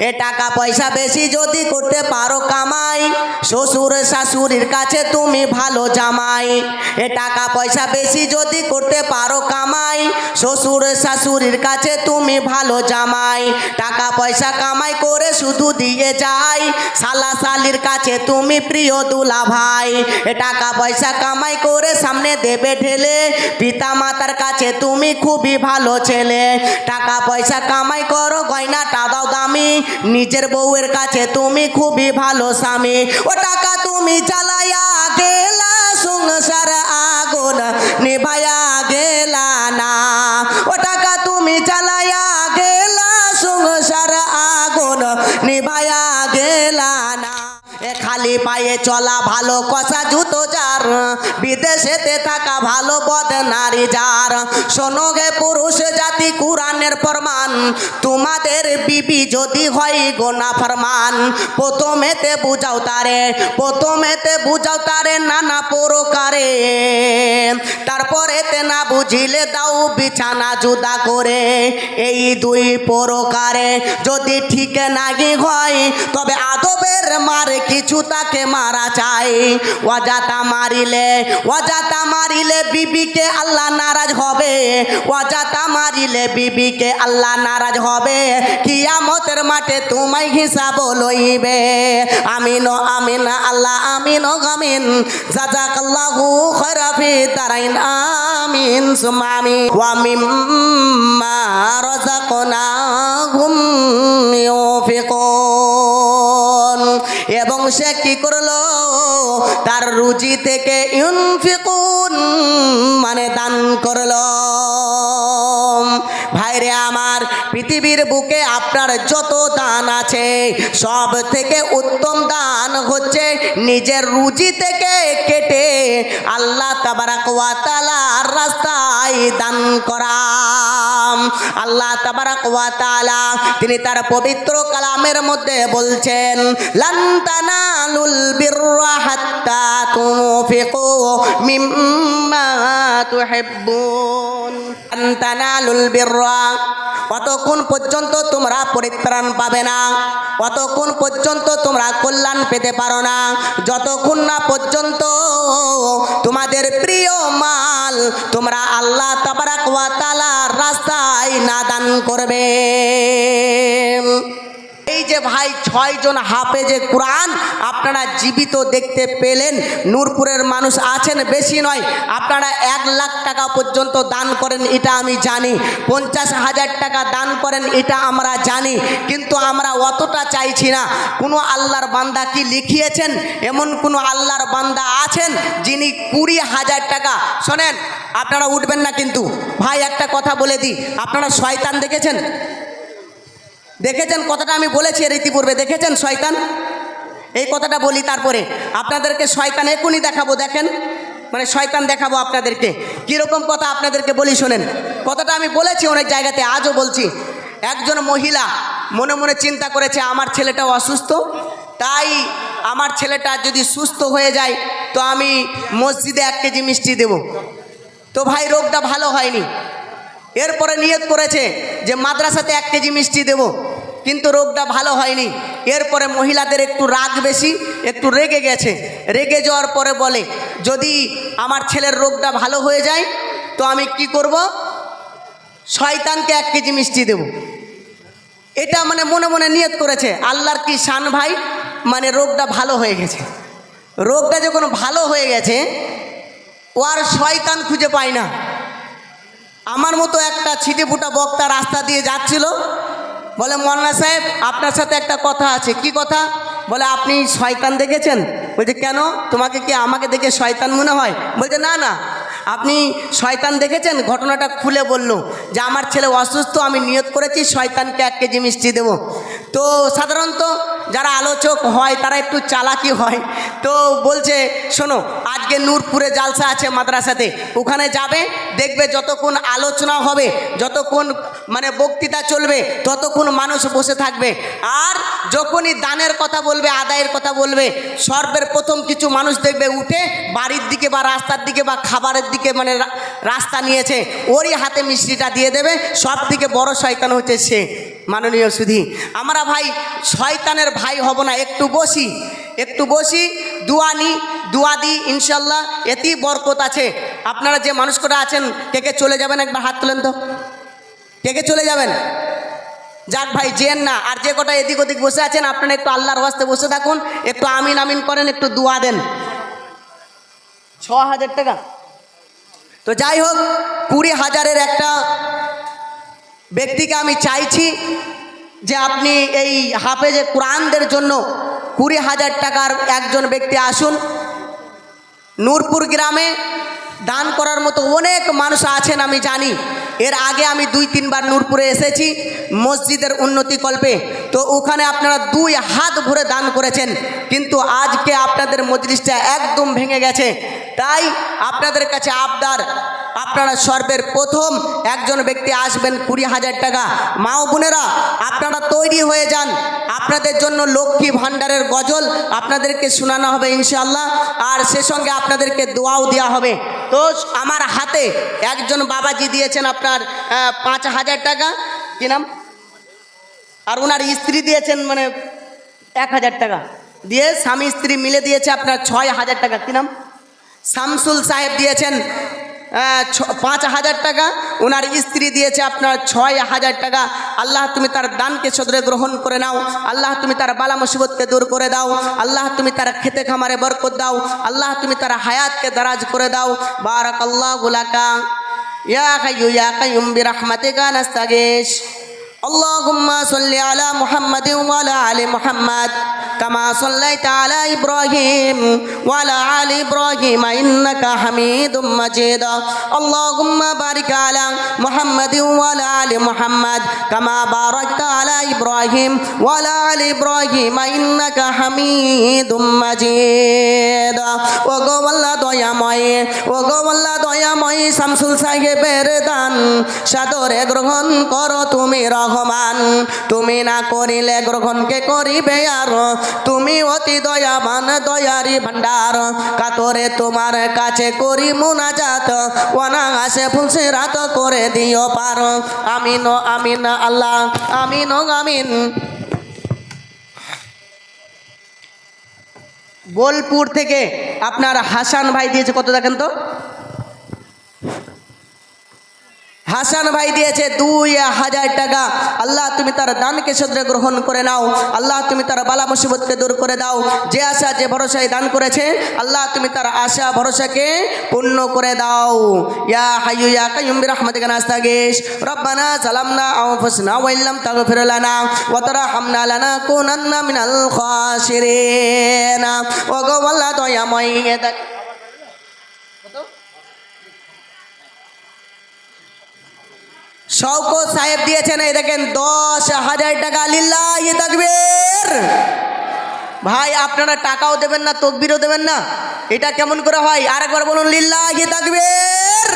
এ টাকা পয়সা বেশি যদি করতে পারো কামাই। শ্বশুর শাশুড়ির কাছে তুমি ভালো জামাই। এ টাকা পয়সা বেশি যদি করতে পারো কামাই। শ্বশুর শাশুড়ির কাছে তুমি ভালো জামাই। টাকা পয়সা কামাই করে শুধু দিয়ে যাই। সালা সালির কাছে তুমি প্রিয় দুলা ভাই এ টাকা পয়সা কামাই করে সামনে দেবে ঢেলে। পিতা মাতার কাছে তুমি খুবই ভালো ছেলে। টাকা পয়সা কামাই করো, গয়নাটা দাও দামি। নিজের বউয়ের কাছে তুমি খুবই ভালো স্বামী। ও টাকা তুমি চালাইয়া গেলা, সংসার আগুন নিভাইয়া গেলা না। ও টাকা তুমি চালাইয়া গেলা, সংসার আগুন নিভাইয়া গেলা না। এ খালি পায়ে চলা ভালো কষা জুতো বিদেশেতে থাকা ভালো পদ নারী যার। শোনো গে পুরুষ জাতি কোরআনের ফরমান। তোমাদের বিবি যদি হয় গোনা ফরমান। প্রথমেতে বুঝাও তারে, প্রথমেতে বুঝাও তারে নানা প্রকারে। তারপরেতে না বুঝিলে দাও বিছানা জুদা করে। এই দুই প্রকারে যদি ঠিক নাগি হয়, তবে আদবের মারে কিছু তাকে মারা চাই। অজাতা মারিলে, অজাতা মারিলে বিবিকে আল্লাহ নারাজ হবে। অজাতা মারিলে বিবিকে আল্লাহ নারাজ হবে। কিয়ামতের মাঠে তোমায় হিসাব লইবে। আমিন আমিন, আল্লাহ আমিন গামিন জাজাকাল্লাহু খৈরাফি তারাইন আমিন। সুমামি ওয়া মিম্মা রাযাকনাহুম ইউফিকুন। এবং সে কি করল? রুচি থেকে ইউনফিকুন মানে দান করল ভাইরে আমার পৃথিবীর বুকে আপনার যত দান আছে, সব থেকে উত্তম দান হচ্ছে নিজের রুচি থেকে কেটে আল্লাহ তাবারাক ওয়া তাআলার রাস্তায় দান করা। আল্লাহ তাবারাক ওয়া তাআলা তিনি তার পবিত্র কালামের মধ্যে বলছেন, লান তানালুল বিররা হাত্তা তুনফিকু মিম্মা তুহিব্বুন। লান তানালুল বিররা কতক্ষণ পর্যন্ত তোমরা পরিত্রাণ পাবে না কতক্ষণ পর্যন্ত তোমরা কল্যাণ পেতে পারো না, যতক্ষণ না পর্যন্ত তোমাদের প্রিয় মাল তোমরা আল্লাহ তাবারাক ওয়া তাআলার রাস্তায় না দান করবে। যে ভাই ছয়জন হাফেজে কোরআন আপনারা জীবিত দেখতে পেলেন, নূরপুরের মানুষ আছেন, বেশি নয়, আপনারা এক লাখ টাকা পর্যন্ত দান করেন, এটা আমি জানি। পঞ্চাশ হাজার টাকা দান করেন, এটা আমরা জানি, কিন্তু আমরা অতটা চাইছি না। কোনো আল্লাহর বান্দা কি লিখিয়েছেন? এমন কোনো আল্লাহর বান্দা আছেন যিনি কুড়ি হাজার টাকা, শোনেন, আপনারা উঠবেন না কিন্তু। ভাই, একটা কথা বলে দিই, আপনারা শয়তান দেখেছেন? দেখেছেন কথাটা আমি বলেছি এর ইতিপূর্বে, দেখেছেন শয়তান? এই কথাটা বলি তারপরে, আপনাদেরকে শয়তান এখনই দেখাবো, দেখেন। মানে শয়তান দেখাবো আপনাদেরকে। কীরকম কথা আপনাদেরকে বলি শোনেন। কথাটা আমি বলেছি অনেক জায়গাতে, আজও বলছি। একজন মহিলা মনে মনে চিন্তা করেছে, আমার ছেলেটাও অসুস্থ? তাই আমার ছেলেটা যদি সুস্থ হয়ে যায়, তো আমি মসজিদে এক কেজি মিষ্টি দেব। তো ভাই, রোগটা ভালো হয়নি। এরপরে নিয়ত করেছে যে, মাদ্রাসাতে এক কেজি মিষ্টি দেব। কিন্তু রোগটা ভালো হয়নি। এরপরে মহিলাদের একটু রাগ বেশি, একটু রেগে গেছে। রেগে যাওয়ার পরে বলে, যদি আমার ছেলের রোগটা ভালো হয়ে যায়, তো আমি কি করব? শয়তানকে এক কেজি মিষ্টি দেব। এটা মানে মনে মনে নিয়ত করেছে, আল্লাহর কি শান ভাই? মানে রোগটা ভালো হয়ে গেছে। রোগটা যখন ভালো হয়ে গেছে, ও আর শয়তান খুঁজে পায় না। আমার মতো একটা ছিটে বক্তা রাস্তা দিয়ে যাচ্ছিল বলে মন্না সাহেব, আপনার সাথে একটা কথা আছে। কি কথা? বলে, আপনি শয়তান দেখেছেন? বলছে, কেন? তোমাকে কি আমাকে দেখে শয়তান মনে হয়? বলছে, না না। আপনি শয়তান দেখেছেন? ঘটনাটা খুলে বলল যে, আমার ছেলে অসুস্থ, আমি নিয়ত করেছি, শয়তানকে এক কেজি মিষ্টি দেবো। তো সাধারণত যারা আলোচক হয়, তারা একটু চালাকি হয়। তো বলছে, শোনো, আজকে নূরপুরে জালসা আছে মাদ্রাসাতে। ওখানে যাবে, দেখবে যতক্ষণ আলোচনা হবে, যতক্ষণ মানে বক্তৃতা চলবে, ততক্ষণ মানুষ বসে থাকবে। আর যখনই দানের কথা বলবে, আদায়ের কথা বলবে, সর্বের প্রথম কিছু মানুষ দেখবে, উঠে বাড়ির দিকে বা রাস্তার দিকে বা খাবারের দিকে মানে রাস্তা নিয়েছে। ওরই হাতে মিষ্টিটা দিয়ে দেবে। সব থেকে বড় শয়তান হচ্ছে সে। মাননীয় সুধি, আমরা ভাই, শয়তানের ভাই হব না, একটু বসি একটু বসি, দুয়া নি, দুয়া দিই ইনশাল্লাহ, এতেই বরকত আছে। আপনারা যে মানুষ করে আছেন, কে চলে যাবেন একবার হাত তোলেন তো? কে চলে যাবেন? যাক ভাই, যেন না, আর যে কটা এদিক ওদিক বসে আছেন, আপনারা একটু আল্লাহর ওয়াস্তে বসে থাকুন, একটু আমিন আমিন করেন, একটু দোয়া দেন। ছ হাজার টাকা। তো যাই হোক, কুড়ি হাজারের একটা ব্যক্তিকে আমি চাইছি যে আপনি এই হাফেজে কোরআনদের জন্য কুড়ি হাজার টাকার একজন ব্যক্তি আসুন। নূরপুর গ্রামে দান করার মতো অনেক মানুষ আছেন, আমি জানি। এর আগে আমি দুই, তিনবার নূরপুরে এসেছি, মসজিদের উন্নতি কল্পে। তো ওখানে আপনারা দুই হাত ভরে দান করেছেন, কিন্তু আজকে আপনাদের মজলিসটা একদম ভেঙে গেছে। তাই আপনাদের কাছে আবদার, আপনারা সর্বের প্রথম একজন ব্যক্তি আসবেন কুড়ি হাজার টাকা। মা ও বোনেরা, আপনারা তৈরি হয়ে যান, আপনাদের জন্য লক্ষ্মী ভাণ্ডারের গজল আপনাদেরকে শোনানো হবে ইনশাল্লাহ আর সে সঙ্গে আপনাদেরকে দোয়াও দেওয়া হবে। তো আমার হাতে একজন বাবাজি দিয়েছেন আপনার আহ, পাঁচ হাজার টাকা। কি নাম? আর ওনার স্ত্রী দিয়েছেন মানে এক হাজার টাকা। দিয়ে স্বামী স্ত্রী মিলে দিয়েছে আপনার ছয় হাজার টাকা। কি নাম? শামসুল সাহেব দিয়েছেন পাঁচ হাজার টাকা। ওনার স্ত্রী দিয়েছে আপনার ছয় হাজার টাকা। আল্লাহ তুমি তার দানকে সদরে গ্রহণ করে নাও। আল্লাহ তুমি তার বালা মুসিবতকে দূর করে দাও। আল্লাহ তুমি তার খেতে খামারে বরকত দাও। আল্লাহ তুমি তার হায়াতকে দারাজ করে দাও। বারাক আল্লাহ গুলাকা يا حي يا قيوم برحمتك نستغيث. اللهم صل على محمد وعلى آل محمد كما صليت على إبراهيم وعلى آل إبراهيم إنك حميد مجيد. اللهم بارك على محمد وعلى آل محمد كما باركت على إبراهيم وعلى آل إبراهيم إنك حميد مجيد. وقول الله يا مي وقول শামসুল সাহেবের দান, সাদরে গ্রহণ করো তুমি রহমান। তুমি না করিলে গ্রহণকে করিবে আর? তুমি অতি দয়াবান, দয়ারি ভান্ডার কাতরে তোমার কাছে করি মুনাজাত অনাগাসে ফুলসে রাত করে দিও পার। আমিন আমিন, আল্লাহ, আমিন আমিন। বোলপুর থেকে আপনার হাসান ভাই দিয়েছে, কত দেখেন তো? হাসান ভাই দিয়েছে দুই হাজার টাকা। আল্লাহ তুমি তার দানকে সদ্রে গ্রহণ করে নাও। আল্লাহ তুমি তার বালা মুসিবতকে দূর করে দাও। যে আশা, যে ভরসায় দান করেছে, আল্লাহ তুমি তার আশা, ভরসাকে পূর্ণ করে দাও। ইয়া হাইয়ু, ইয়া কাইয়ুম বিরহমাতিকা নাস্তাগিস রব্বানা জালামনা আনফুসনা ওয়া ইল্লাম তাগফির লানা ওয়া তারহামনা লানাকুনান্না মিনাল খাসিরিন ওগো আল্লাহ দয়াময় এ দেখ- শওকত সাহেব দিয়েছেন, এই দেখেন, দশ হাজার টাকা, লিল্লাহি তাকবীর। ভাই, আপনারা টাকাও দেবেন না, তকবিরও দেবেন না। এটা কেমন করে হয়? আরেকবার বলুন, লিল্লাহি তাকবীর।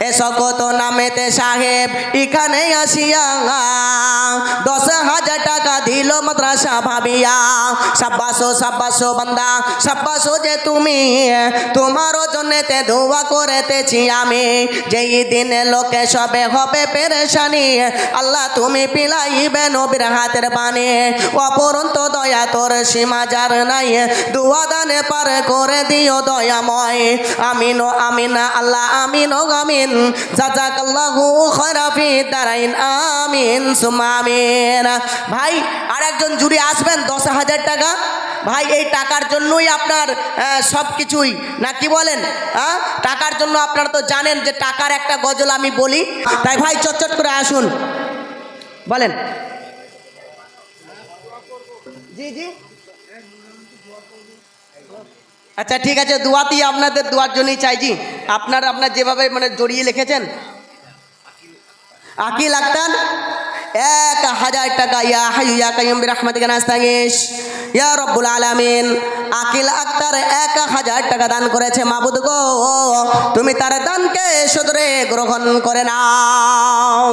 এ শকত নামেতে সাহেব এখানে আসিয়া দশ হাজার টাকা দিল মাদ্রাসা ভাবিয়া। সাব্বাসো সাব্বাসো বান্দা, সাব্বাসো যে তুমি তোমারও জন্যতে দোয়া করেতেছি আমি। যেই দিনে লোকে সবে হবে পেরেশানি, আল্লাহ তুমি পিলাইবে নবীর হাতের পানে অপরন্ত দয়া তোর সীমা যার নাই, দুয়া দানে পার করে দিও দয়াময়। আমিন আমিন, আল্লাহ আমিন ও আমিন। জাজাকাল্লাহু খরাফি দারাইন, আমিন সুমা ভাই, আরেকজন জুড়ে আসবেন, দশ হাজার টাকা। ভাই, এই টাকার জন্যই আপনার সব কিছুই না কি বলেন? হ্যাঁ টাকার জন্য আপনারা তো জানেন যে টাকার একটা গজল আমি বলি। তাই ভাই, চটচট করে আসুন। বলেন। জি জি। আচ্ছা ঠিক আছে, দোয়াতেই আপনাদের দোয়ার জন্যই চাইছি আপনার আপনার যেভাবে মানে জড়িয়ে লিখেছেন। আকিল আক্তার? এক হাজার টাকা। ইয়া হাইয়া কাইম রহমত বিরহমাতিকা নাস্তাগিস ইয়া রব্বুল আলামিন। আকিল আক্তার এক হাজার টাকা দান করেছে, মাবুদ গো, তুমি তার দানকে সদরে গ্রহণ করে নাও।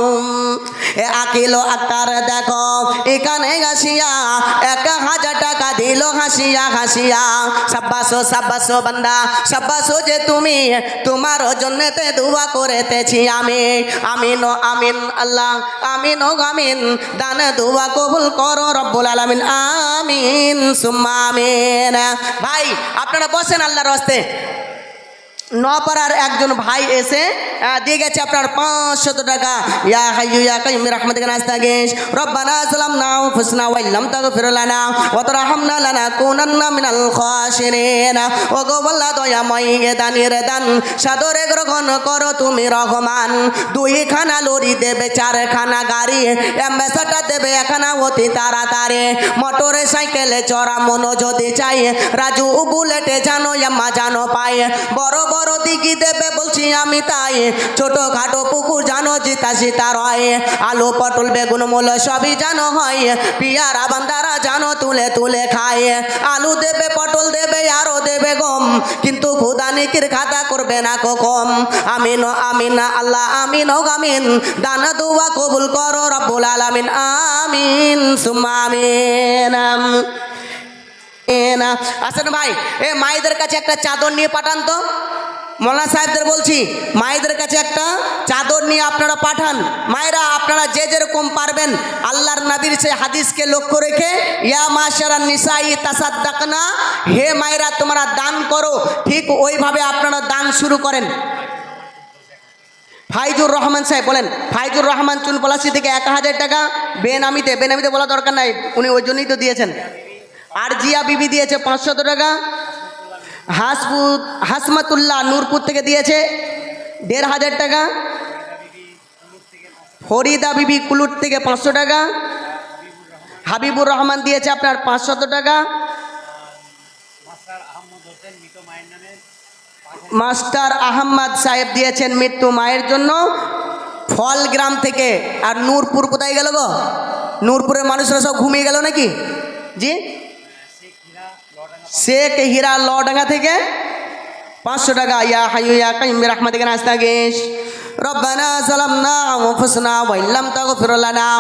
এ আকিল আক্তার দেখো, এখানে আসিয়া এক হাজার টাকা দিল, হাসিয়া হাসিয়া। সাব্বাসো সাব্বাসো বান্দা, সাব্বাসো যে তুমি, তোমার জন্যতে দোয়া করেতেছি আমি। আমিন ও আমিন, আল্লাহ, আমিন ও আমিন, দান দোয়া কবুল করো রব্বুল আলামিন, আমিন। সুম্মা আমিন। ভাই আপনারা বসেন আল্লাহর হস্তে। নপাড়ার একজন ভাই এসে দিয়ে গেছে আপনার পাঁচশত টাকা। ইয়া হাইয়ু ইয়া কাইয়ুম রাহমাতিকা নাস্তাগিস রব্বানা সালামনা ফুসনা ওয়া ইল্লাম তাগফির লানা ওয়া তারহামনা লানা কুনান্না মিনাল খাসিরিন ও গো আল্লাহ দয়াময় এ দানের দান সাদরে গ্রহণ করো তুমি রহমান। দুই খানা লরি দেবে চার খানা গাড়ি, অ্যাম্বাসাডার দেবে, একখানা অতি তাড়াতাড়ি। মোটরে সাইকেলে চড়া মনো যদি চাই, রাজু বুলেটে জানো আম্মা জানো পাই। বড় বড় দিঘি দেবে বলছি, আমি তাই ছোট খাটো পুকুর জানো, জিতা সীতা রয়। আলু, পটল, বেগুন, মূল সবই জানো হয়। পিয়ারা, বান্দারা জানো, তুলে তুলে খায়। আলু দেবে, পটল দেবে, আরও দেবে গম। কিন্তু খুদানিকির খাতা করবে না কম। আমিন আমিন, আল্লাহ, আমিন ও আমিন। দানা, দুয়া কবুল করো, রব্বুল আলামিন, আমিন, সুম্মা, আমিন। এ না। আসেন ভাই, এ মায়েদের কাছে একটা চাদর নিয়ে পাঠান তো। মোল্লা সাহেবদের বলছি, মায়েদের কাছে একটা চাদর নিয়ে আপনারা পাঠান। মায়েরা, আপনারা যে যেরকম পারবেন, আল্লাহর নবীর সেই হাদিসকে লক্ষ্য রেখে, ইয়া মাশারা নিসাই তাসাদ্দাকনা, হে মায়েরা, তোমরা দান করো। ঠিক ওইভাবে আপনারা দান শুরু করেন। ফাইজুর রহমান সাহেব বলেন, ফাইজুর রহমান চুন পলাশি থেকে এক হাজার টাকা বেনামিতে বেনামিতে বলা দরকার নাই, উনি ওই জন্যই তো দিয়েছেন। আর জিয়া বিবি দিয়েছে পাঁচশত টাকা। হাসমু হাসমাতুল্লাহ নূরপুর থেকে দিয়েছে দেড় হাজার টাকা। ফরিদা বিবি কুলুট থেকে পাঁচশো টাকা। হাবিবুর রহমান দিয়েছে আপনার পাঁচশত টাকা। মাস্টার আহম্মদ সাহেব দিয়েছেন মৃত্যু মায়ের জন্য। ফল গ্রাম থেকে। আর নূরপুর কোথায় গেল গো? নূরপুরের মানুষরা সব ঘুমিয়ে গেল নাকি? জি? শেখ হীরা লডাঙ্গা থেকে পাঁচশো টাকা ইয়া হাইয়ু ইয়া কাইয়ুম বিরহমাতিকা নাস্তাগিস ربنا ظلمنا أنفسنا وإن لم تغفر لنا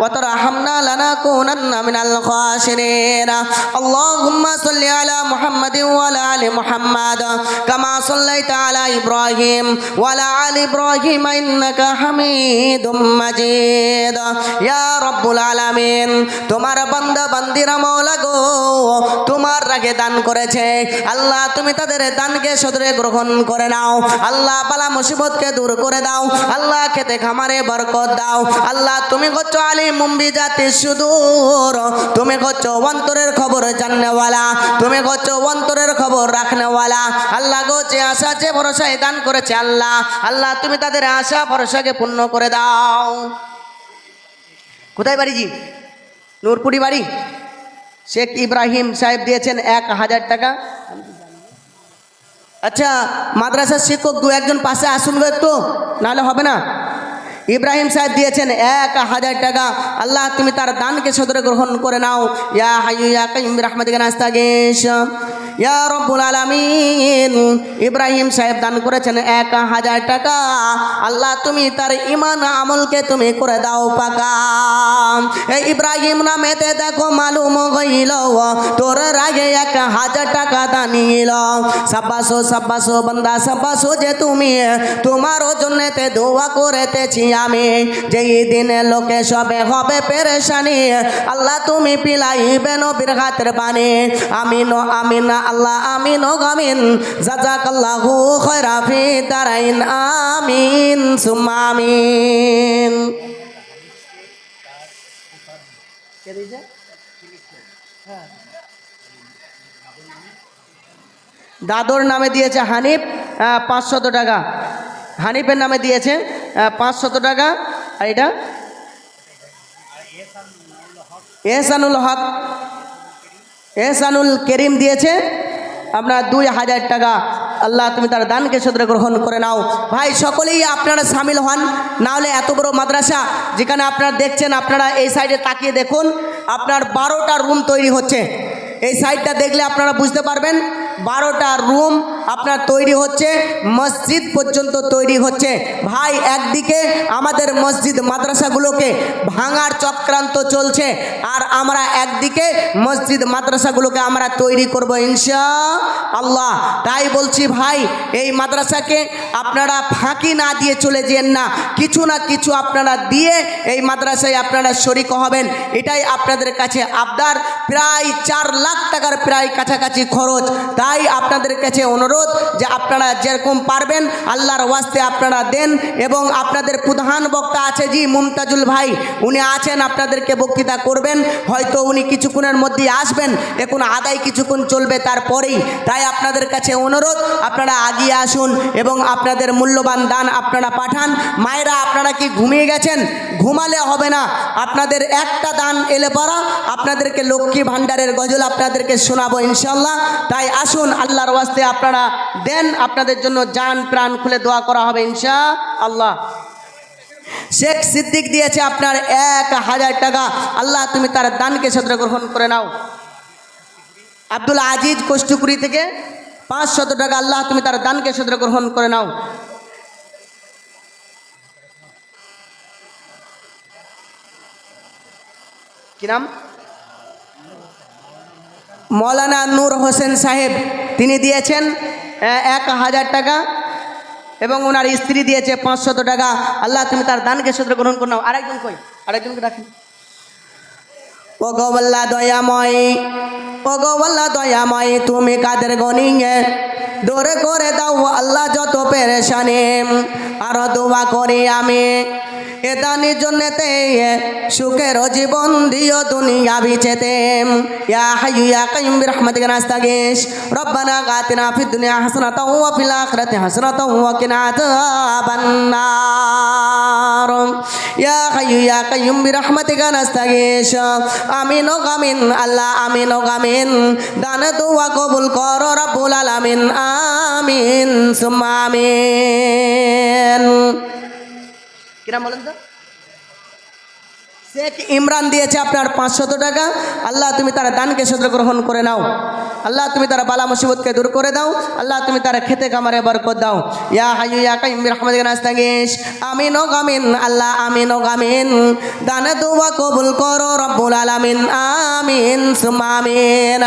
وترحمنا لنكونن من الخاسرين اللهم صل على محمد وعلى آل محمد كما صليت على إبراهيم وعلى آل إبراهيم إنك حميد مجيد يا رب العالمين তোমার বান্দা বান্দিরা মৌলা গো তোমার রাগে দান করেছে আল্লাহ তুমি তাদের দানকে সদরে গ্রহণ করে নাও আল্লাহ বালা মুসিবতকে দূর করে দাও আল্লাহ খেতে খামারে বরকত দাও। আল্লাহ, তুমি করছ আলী মুম্বি জাতি সুদূর। তুমি করছ অন্তরের খবর জাননেওয়ালা। তুমি করছ অন্তরের খবর রাখনেওয়ালা। আল্লাহ গো, যে আশা, যে ভরসায় দান করেছে আল্লাহ। আল্লাহ, তুমি তাদের আশা, ভরসাকে পূর্ণ করে দাও। কোথায় বাড়ি জি? নূরপুরি বাড়ি? শেখ ইব্রাহিম সাহেব দিয়েছেন এক হাজার টাকা। আচ্ছা মাদ্রাসার শিক্ষক দু একজন পাশে আসুন গো একটু। নাহলে হবে না। ইব্রাহিম সাহেব দিয়েছেন এক হাজার টাকা। আল্লাহ, তুমি তার দানকে সদরে গ্রহণ করে নাও। ইয়া হাইয়া ইয়া কাইয়ুম বিরহমাতিকা নাস্তাগিস রব্বুল আলামিন। ইব্রাহিম সাহেব দান করেছেন এক হাজার টাকা। আল্লাহ, তুমি তার ইমান আমলকে তুমি করে দাও পাকা। ইব্রাহিম নামেতে দেখো মালুম গইল তোর রাগে এক হাজার টাকা দানিল সাব্বাসো সাব্বাসো বন্দা, সাব্বাসো যে তুমি তোমারও জন্যতে দোয়া করেতেছি আমি। যেই দিনে লোকে সবে হবে পেরেশানি, আল্লাহ তুমি পিলাইবে নবীর হাতের বাণী। আমিন আমিন আল্লাহ আমিন গামিন। জাজাকাল্লাহু খয়রা ফি দারাইন, আমিন, সুম্মা আমিন। দাদর নামে দিয়েছে হানিফ পাঁচশত টাকা। হানিফের নামে দিয়েছে পাঁচশত টাকা। আর এটা? এহসানুল হক। এহসানুল করিম দিয়েছে, আপনার দুই হাজার টাকা, আল্লাহ তুমি তার দানকে সূত্রে গ্রহণ করে নাও। ভাই, সকলেই আপনারা সামিল হন নাহলে এত বড় মাদ্রাসা যেখানে আপনারা দেখছেন, আপনারা এই সাইডে তাকিয়ে দেখুন, আপনার বারোটা রুম তৈরি হচ্ছে। এই সাইডটা দেখলে আপনারা বুঝতে পারবেন, বারোটা রুম আপনার তৈরি হচ্ছে, মসজিদ পর্যন্ত তৈরি হচ্ছে। ভাই, একদিকে আমাদের মসজিদ মাদ্রাসাগুলোকে ভাঙার চক্রান্ত চলছে, আর আমরা একদিকে মসজিদ মাদ্রাসাগুলোকে আমরা তৈরি করব ইনশা আল্লাহ তাই বলছি ভাই, এই মাদ্রাসাকে আপনারা ফাঁকি না দিয়ে চলে যেন না, কিছু না কিছু আপনারা দিয়ে এই মাদ্রাসায় আপনারা শরিক হবেন। এটাই আপনাদের কাছে আবদার, প্রায় চার লাখ টাকার প্রায় কাছাকাছি খরচ। তাই আপনাদের কাছে অনুরোধ যে আপনারা যেরকম পারবেন, আল্লাহর ওয়াস্তে আপনারা দেন এবং আপনাদের প্রধান বক্তা আছে জি মুমতাজুল ভাই, উনি আছেন, আপনাদেরকে বক্তৃতা করবেন। হয়তো উনি কিছুক্ষণের মধ্যেই আসবেন এখন আদায় কিছুক্ষণ চলবে তারপরেই। তাই আপনাদের কাছে অনুরোধ, আপনারা আগিয়ে আসুন এবং আপনাদের মূল্যবান দান আপনারা পাঠান। মায়েরা, আপনারা কি ঘুমিয়ে গেছেন? ঘুমালে হবে না। আপনাদের একটা দান এলে পরা আপনাদেরকে লক্ষ্মী ভাণ্ডারের গজল আপনাদেরকে শোনাবো ইনশাল্লাহ। তাই আসুন, আল্লাহর ওয়াস্তে আপনারা দেন আপনাদের জন্য যান প্রাণ খুলে দোয়া করা হবে ইনশা আল্লাহ শেখ সিদ্দিক দিয়েছে আপনার এক হাজার টাকা। আল্লাহ, তুমি তার দানকে সদ্র গ্রহণ করে নাও। আব্দুল আজিজ কোষ্ঠুকুরি থেকে পাঁচশত টাকা আল্লাহ, তুমি তার দানকে সদ্র গ্রহণ করে নাও। কি নাম? মৌলানা নূর হোসেন সাহেব, তিনি দিয়েছেন এক হাজার টাকা এবং ওনার স্ত্রী দিয়েছে পাঁচশত টাকা। আল্লাহ, তুমি তার দানকে সূত্র গ্রহণ করে আরেকজন কই? আরেকজনকে রাখেন ও গোবল্লা দয়াময় ও গোবল্লা দয়াময়, তুমি কাদের গনিয়ে দূরে করে দাও আল্লাহ যত পেরেশানি, আরও দোয়া করি আমি। এদানির জন্যতে সুখের জীবন দিও দুনিয়া বিচেতে ইয়া হাইয়ু, ইয়া কাইয়ুম বিরহমাতিকা নাস্তাগিস রব্বানা গাতিনা ফিদ দুনিয়া হাসানাতাও ওয়া ফিল আখিরাতি হাসানাতাও ওয়া কিনা আমিন ও আল্লাহ আমিন ও গামিন। দান দোয়া কবুল কর রব্বুল আলামিন, আমিন, সুম্মা আমিন। কিরাম বলেন তো? শেখ ইমরান দিয়েছে আপনার পাঁচশত টাকা। আল্লাহ তুমি তার দানকে সদ্র গ্রহণ করে নাও। আল্লাহ তুমি তার বালা মুসিবতকে দূর করে দাও। আল্লাহ তুমি তার খেতে কামারে বরকত দাও। ইয়া হাইয়ু ইয়া কাইয়ুম বিরহমাতিকা নাস্তাগিস আমিন ও গামিন, আল্লাহ আমিন ও গামিন। দানে দুয়া কবুল করো রব্বুল আলামিন। আমিন, সুম্মা আমিন।